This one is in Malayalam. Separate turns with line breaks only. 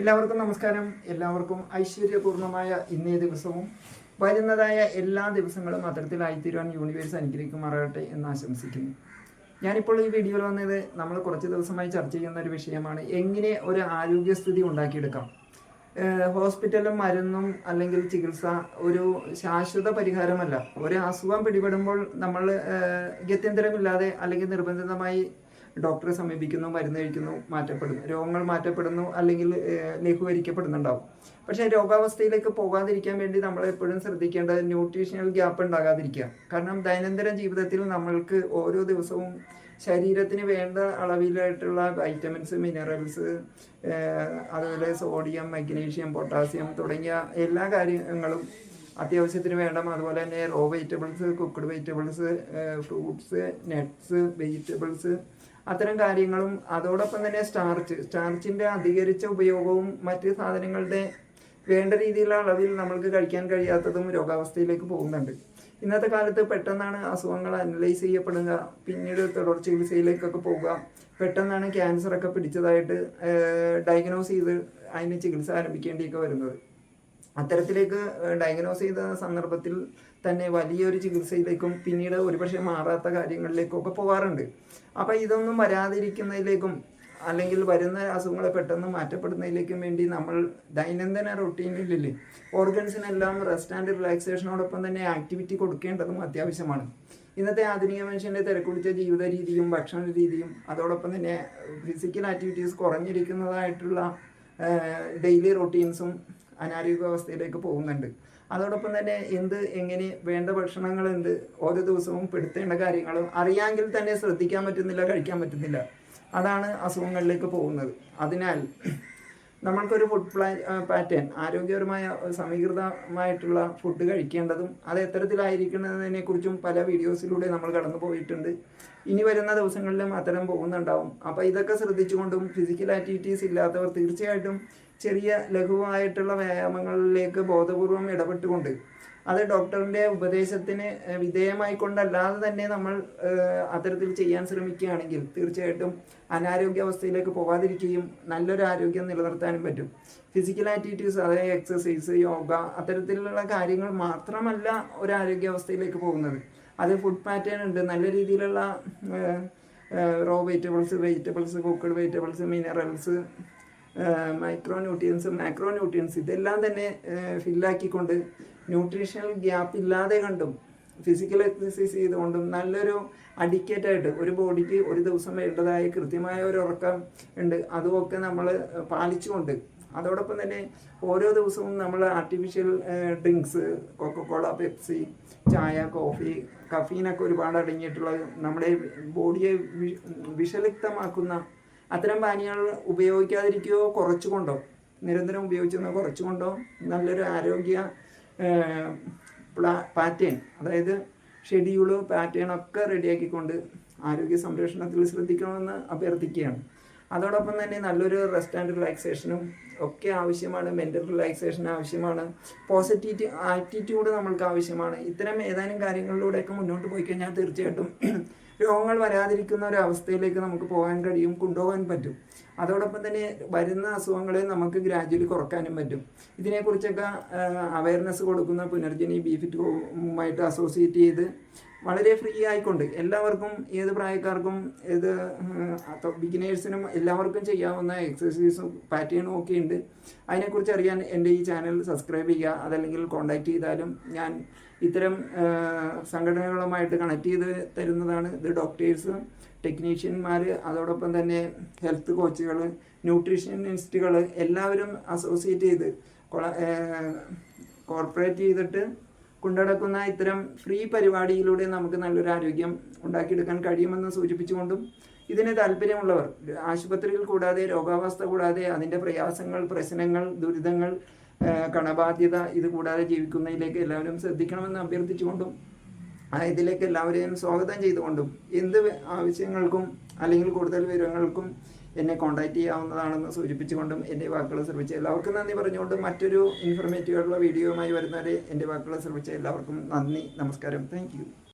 എല്ലാവർക്കും നമസ്കാരം. എല്ലാവർക്കും ഐശ്വര്യപൂർണമായ ഇന്നേ ദിവസവും. വരുന്നതായ എല്ലാ ദിവസങ്ങളും അത്തരത്തിലായിത്തീരുവാൻ യൂണിവേഴ്സ് അനുഗ്രഹിക്കുമാറാകട്ടെ എന്ന് ആശംസിക്കുന്നു. ഞാനിപ്പോൾ ഈ വീഡിയോയിൽ വന്നത് നമ്മൾ കുറച്ച് ദിവസമായി ചർച്ച ചെയ്യുന്ന ഒരു വിഷയമാണ്. എങ്ങനെ ഒരു ആരോഗ്യസ്ഥിതി ഉണ്ടാക്കിയെടുക്കാം? ഹോസ്പിറ്റലും മരുന്നും അല്ലെങ്കിൽ ചികിത്സ ഒരു ശാശ്വത പരിഹാരമല്ല. ഒരു അസുഖം പിടിപെടുമ്പോൾ നമ്മൾ ഗത്യന്തരമില്ലാതെ അല്ലെങ്കിൽ നിർബന്ധിതമായി ഡോക്ടറെ സമീപിക്കുന്നു മരുന്ന് കഴിക്കുന്നു മാറ്റപ്പെടുന്നു. രോഗങ്ങൾ മാറ്റപ്പെടുന്നു അല്ലെങ്കിൽ ലഘൂകരിക്കപ്പെടുന്നുണ്ടാവും പക്ഷേ രോഗാവസ്ഥയിലേക്ക് പോകാതിരിക്കാൻ വേണ്ടി നമ്മൾ എപ്പോഴും ശ്രദ്ധിക്കേണ്ടത് ന്യൂട്രീഷണൽ ഗ്യാപ്പ് ഉണ്ടാകാതിരിക്കുക. കാരണം ദൈനംദിന ജീവിതത്തിൽ നമ്മൾക്ക് ഓരോ ദിവസവും ശരീരത്തിന് വേണ്ട അളവിലായിട്ടുള്ള വൈറ്റമിൻസ് മിനറൽസ് അതുപോലെ സോഡിയം മഗ്നീഷ്യം പൊട്ടാസ്യം തുടങ്ങിയ എല്ലാ കാര്യങ്ങളും അത്യാവശ്യത്തിന് വേണ്ട അതുപോലെ തന്നെ raw vegetables cooked vegetables fruits nuts vegetables അത്തരം കാര്യങ്ങളും അതോടൊപ്പം തന്നെ സ്റ്റാർച്ച് സ്റ്റാർച്ചിന്റെ അധികരിച്ച ഉപയോഗവും മറ്റ് സാധനങ്ങളുടെ വേണ്ട രീതിയിലുള്ള അളവിൽ നമ്മൾക്ക് കഴിക്കാൻ കഴിയാത്തതും രോഗാവസ്ഥയിലേക്ക് പോകുന്നുണ്ട്. ഇന്നത്തെ കാലത്ത് പെട്ടെന്നാണ് അസുഖങ്ങൾ അനലൈസ് ചെയ്യപ്പെടുക പിന്നീട് തുടർ ചികിത്സയിലേക്കൊക്കെ പോവുക പെട്ടെന്നാണ് ക്യാൻസറൊക്കെ പിടിച്ചതായിട്ട് ഡയഗ്നോസ് ചെയ്ത് അതിന് ചികിത്സ ആരംഭിക്കേണ്ടിയൊക്കെ വരുന്നത്. അത്തരത്തിലേക്ക് ഡയഗ്നോസ് ചെയ്ത സന്ദർഭത്തിൽ തന്നെ വലിയൊരു ചികിത്സയിലേക്കും പിന്നീട് ഒരുപക്ഷെ മാറാത്ത കാര്യങ്ങളിലേക്കും ഒക്കെ പോകാറുണ്ട് അപ്പം ഇതൊന്നും വരാതിരിക്കുന്നതിലേക്കും അല്ലെങ്കിൽ വരുന്ന അസുഖങ്ങളെ പെട്ടെന്ന് മാറ്റപ്പെടുന്നതിലേക്കും വേണ്ടി നമ്മൾ ദൈനംദിന റൊട്ടീനിലില്ലേ ഓർഗൻസിനെല്ലാം റെസ്റ്റ് ആൻഡ് റിലാക്സേഷനോടൊപ്പം തന്നെ ആക്ടിവിറ്റി കൊടുക്കേണ്ടതും അത്യാവശ്യമാണ്. ഇന്നത്തെ ആധുനിക മനുഷ്യന്റെ തിരക്കുടിച്ച ജീവിത രീതിയും ഭക്ഷണ രീതിയും അതോടൊപ്പം തന്നെ ഫിസിക്കൽ ആക്ടിവിറ്റീസ് കുറഞ്ഞിരിക്കുന്നതായിട്ടുള്ള ഡെയിലി റൊട്ടീൻസും അനാരോഗ്യാവസ്ഥയിലേക്ക് പോകുന്നുണ്ട്. അതോടൊപ്പം തന്നെ എന്ത് എങ്ങനെ വേണ്ട ഭക്ഷണങ്ങൾ എന്ത് ഓരോ ദിവസവും പെടുത്തേണ്ട കാര്യങ്ങളും അറിയാമെങ്കിൽ തന്നെ ശ്രദ്ധിക്കാൻ പറ്റുന്നില്ല കഴിക്കാൻ പറ്റുന്നില്ല. അതാണ് അസുഖങ്ങളിലേക്ക് പോകുന്നത്. അതിനാൽ നമ്മൾക്കൊരു ഫുഡ് പ്ലാൻ പാറ്റേൺ ആരോഗ്യപരമായ സമീകൃതമായിട്ടുള്ള ഫുഡ് കഴിക്കേണ്ടതും അത് എത്തരത്തിലായിരിക്കുന്നതിനെ കുറിച്ചും പല വീഡിയോസിലൂടെ നമ്മൾ കടന്നു പോയിട്ടുണ്ട്. ഇനി വരുന്ന ദിവസങ്ങളിലും അത്തരം പോകുന്നുണ്ടാവും. അപ്പോൾ ഇതൊക്കെ ശ്രദ്ധിച്ചുകൊണ്ടും ഫിസിക്കൽ ആക്ടിവിറ്റീസ് ഇല്ലാത്തവർ തീർച്ചയായിട്ടും ചെറിയ ലഘുവായിട്ടുള്ള വ്യായാമങ്ങളിലേക്ക് ബോധപൂർവം ഇടപെട്ടുകൊണ്ട് അത് ഡോക്ടറിന്റെ ഉപദേശത്തിന് വിധേയമായിക്കൊണ്ടല്ലാതെ തന്നെ നമ്മൾ അത്തരത്തിൽ ചെയ്യാൻ ശ്രമിക്കുകയാണെങ്കിൽ തീർച്ചയായിട്ടും അനാരോഗ്യാവസ്ഥയിലേക്ക് പോകാതിരിക്കുകയും നല്ലൊരു ആരോഗ്യം നിലനിർത്താനും പറ്റും. ഫിസിക്കൽ ആക്ടിവിറ്റീസ് അതായത് എക്സസൈസ് യോഗ അത്തരത്തിലുള്ള കാര്യങ്ങൾ മാത്രമല്ല ഒരു ആരോഗ്യാവസ്ഥയിലേക്ക് പോകുന്നത്. അത് ഫുഡ് പാറ്റേൺ ഉണ്ട്. നല്ല രീതിയിലുള്ള raw vegetables vegetables cooked vegetables minerals micronutrients macronutrients ഇതെല്ലാം തന്നെ ഫില്ലാക്കിക്കൊണ്ട് ന്യൂട്രീഷണൽ ഗ്യാപ്പ് ഇല്ലാതെ കണ്ടും ഫിസിക്കൽ എക്സസൈസ് ചെയ്തുകൊണ്ടും നല്ലൊരു അഡിക്കേറ്റ് ആയിട്ട് ഒരു ബോഡിക്ക് ഒരു ദിവസം വേണ്ടതായ കൃത്യമായ ഒരു ഉറക്കം ഉണ്ട്. അതുമൊക്കെ നമ്മൾ പാലിച്ചുകൊണ്ട് അതോടൊപ്പം തന്നെ ഓരോ ദിവസവും നമ്മൾ artificial drinks Coca Cola Pepsi ചായ കോഫി കഫീനൊക്കെ ഒരുപാട് അടങ്ങിയിട്ടുള്ള നമ്മുടെ ബോഡിയെ വിഷലിപ്തമാക്കുന്ന അത്തരം പാനീയങ്ങൾ ഉപയോഗിക്കാതിരിക്കുകയോ കുറച്ചുകൊണ്ടോ നിരന്തരം ഉപയോഗിച്ചെന്ന് കുറച്ചുകൊണ്ടോ നല്ലൊരു ആരോഗ്യ പാറ്റേൺ അതായത് ഷെഡ്യൂൾ പാറ്റേൺ ഒക്കെ റെഡിയാക്കിക്കൊണ്ട് ആരോഗ്യ സംരക്ഷണത്തിൽ ശ്രദ്ധിക്കണമെന്ന് അഭ്യർത്ഥിക്കുകയാണ്. അതോടൊപ്പം തന്നെ നല്ലൊരു റെസ്റ്റ് ആൻഡ് റിലാക്സേഷനും ഒക്കെ ആവശ്യമാണ്. മെന്റൽ റിലാക്സേഷൻ ആവശ്യമാണ്. പോസിറ്റീവ് ആറ്റിറ്റ്യൂഡ് നമ്മൾക്ക് ആവശ്യമാണ്. ഇത്തരം ഏതാനും കാര്യങ്ങളിലൂടെയൊക്കെ മുന്നോട്ട് പോയി കഴിഞ്ഞാൽ തീർച്ചയായിട്ടും രോഗങ്ങൾ വരാതിരിക്കുന്ന ഒരു അവസ്ഥയിലേക്ക് നമുക്ക് പോകാൻ കഴിയും കൊണ്ടുപോകാൻ പറ്റും. അതോടൊപ്പം തന്നെ വരുന്ന അസുഖങ്ങളെ നമുക്ക് ഗ്രാജുവലി കുറക്കാനും പറ്റും. ഇതിനെക്കുറിച്ചൊക്കെ അവയർനെസ് കൊടുക്കുന്ന പുനർജനി ബീഫിറ്റുമായിട്ട് അസോസിയേറ്റ് ചെയ്ത് വളരെ ഫ്രീ ആയിക്കൊണ്ട് എല്ലാവർക്കും ഏത് പ്രായക്കാർക്കും ഏത് ബിഗിനേഴ്സിനും എല്ലാവർക്കും ചെയ്യാവുന്ന എക്സസൈസും പാറ്റേണും ഒക്കെ ഉണ്ട്. അതിനെക്കുറിച്ച് അറിയാൻ എന്റെ ഈ ചാനൽ സബ്സ്ക്രൈബ് ചെയ്യുക. അതല്ലെങ്കിൽ കോൺടാക്ട് ചെയ്താലും ഞാൻ ഇത്തരം സംഘടനകളുമായിട്ട് കണക്ട് ചെയ്ത് തരുന്നതാണ് ഇത് ഡോക്ടേഴ്സ് ടെക്നീഷ്യന്മാർ അതോടൊപ്പം തന്നെ ഹെൽത്ത് കോച്ചുകൾ ന്യൂട്രീഷനിസ്റ്റുകൾ എല്ലാവരും അസോസിയേറ്റ് ചെയ്ത് കോർപ്പറേറ്റ് ചെയ്തിട്ട് കൊണ്ടുനടക്കുന്ന ഇത്തരം ഫ്രീ പരിപാടിയിലൂടെ നമുക്ക് നല്ലൊരു ആരോഗ്യം ഉണ്ടാക്കിയെടുക്കാൻ കഴിയുമെന്ന് സൂചിപ്പിച്ചുകൊണ്ടും ഇതിന് താല്പര്യമുള്ളവർ ആശുപത്രിയിൽ കൂടാതെ രോഗാവസ്ഥ കൂടാതെ അതിന്റെ പ്രയാസങ്ങൾ പ്രശ്നങ്ങൾ ദുരിതങ്ങൾ കടബാധ്യത ഇത് കൂടാതെ ജീവിക്കുന്നതിലേക്ക് എല്ലാവരും ശ്രദ്ധിക്കണമെന്ന് അഭ്യർത്ഥിച്ചുകൊണ്ടും ഇതിലേക്ക് എല്ലാവരെയും സ്വാഗതം ചെയ്തുകൊണ്ടും എന്ത് ആവശ്യങ്ങൾക്കും അല്ലെങ്കിൽ കൂടുതൽ വിവരങ്ങൾക്കും എന്നെ കോൺടാക്റ്റ് ചെയ്യാവുന്നതാണെന്ന് സൂചിപ്പിച്ചുകൊണ്ടും എന്റെ വാക്കുകൾ ശ്രമിച്ച എല്ലാവർക്കും നന്ദി പറഞ്ഞുകൊണ്ട് മറ്റൊരു ഇൻഫർമേറ്റീവ് ആയിട്ടുള്ള വീഡിയോയുമായി വരുന്നവരെ എന്റെ വാക്കുകൾ ശ്രമിച്ച എല്ലാവർക്കും നന്ദി നമസ്കാരം. താങ്ക്